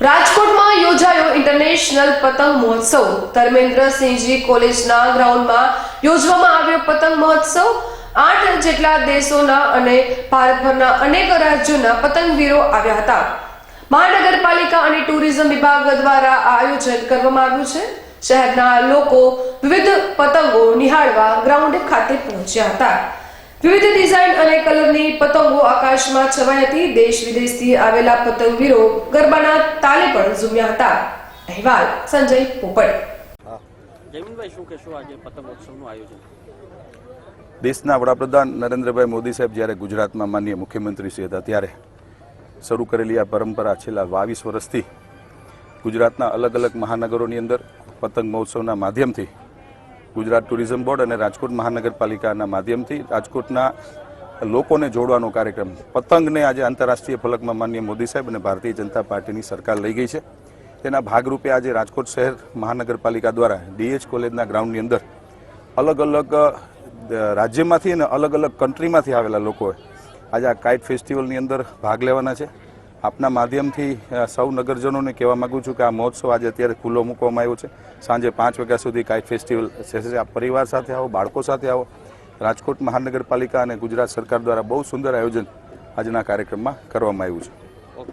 રાજકોટમાં યોજાયો ઇન્ટરનેશનલ પતંગ મહોત્સવ. ધર્મેન્દ્રસિંહજી કોલેજના ગ્રાઉન્ડમાં યોજવામાં આવ્યો પતંગ મહોત્સવ. આઠ જેટલા દેશોના અને ભારતભરના અનેક રાજ્યોના પતંગવીરો આવ્યા હતા. મહાનગરપાલિકા અને ટુરિઝમ વિભાગ દ્વારા આ આયોજન કરવામાં આવ્યું છે. શહેરના લોકો વિવિધ પતંગો નિહાળવા ગ્રાઉન્ડ ખાતે પહોંચ્યા હતા. વિવિધ ડિઝાઇન અને કલરની પતંગો આકાશમાં છવાઈ હતી. દેશ વિદેશથી આવેલા પતંગવીરો ગરબાના તાલે પણ ઝૂમ્યા હતા. અહેવાલ સંજય પોપટ. જયમીનભાઈ શું કહેશો આજે પતંગોત્સવનું આયોજન? દેશના વડાપ્રધાન નરેન્દ્રભાઈ મોદી સાહેબ જ્યારે ગુજરાતમાં માન્ય મુખ્યમંત્રી શ્રી હતા ત્યારે શરૂ કરેલી આ પરંપરા છેલ્લા બાવીસ વર્ષથી ગુજરાતના અલગ અલગ મહાનગરોની અંદર પતંગ મહોત્સવના માધ્યમથી ગુજરાત ટુરિઝમ બોર્ડ અને રાજકોટ મહાનગરપાલિકાના માધ્યમથી રાજકોટના લોકોને જોડવાનો કાર્યક્રમ. પતંગને આજે આંતરરાષ્ટ્રીય ફલકમાં માનનીય મોદી સાહેબ અને ભારતીય જનતા પાર્ટીની સરકાર લઈ ગઈ છે. તેના ભાગરૂપે આજે રાજકોટ શહેર મહાનગરપાલિકા દ્વારા ડીએચ કોલેજના ગ્રાઉન્ડની અંદર અલગ અલગ રાજ્યમાંથી અને અલગ અલગ કન્ટ્રીમાંથી આવેલા લોકોએ આજે આ કાઇટ ફેસ્ટિવલની અંદર ભાગ લેવાના છે. આપના માધ્યમથી સૌ નગરજનોને કહેવા માગું છું કે આ મહોત્સવ આજે અત્યારે ખુલ્લો મૂકવામાં આવ્યો છે. સાંજે પાંચ વાગ્યા સુધી કાઇટ ફેસ્ટિવલ છે. આપ પરિવાર સાથે આવો, બાળકો સાથે આવો. રાજકોટ મહાનગરપાલિકા અને ગુજરાત સરકાર દ્વારા બહુ સુંદર આયોજન આજના કાર્યક્રમમાં કરવામાં આવ્યું છે.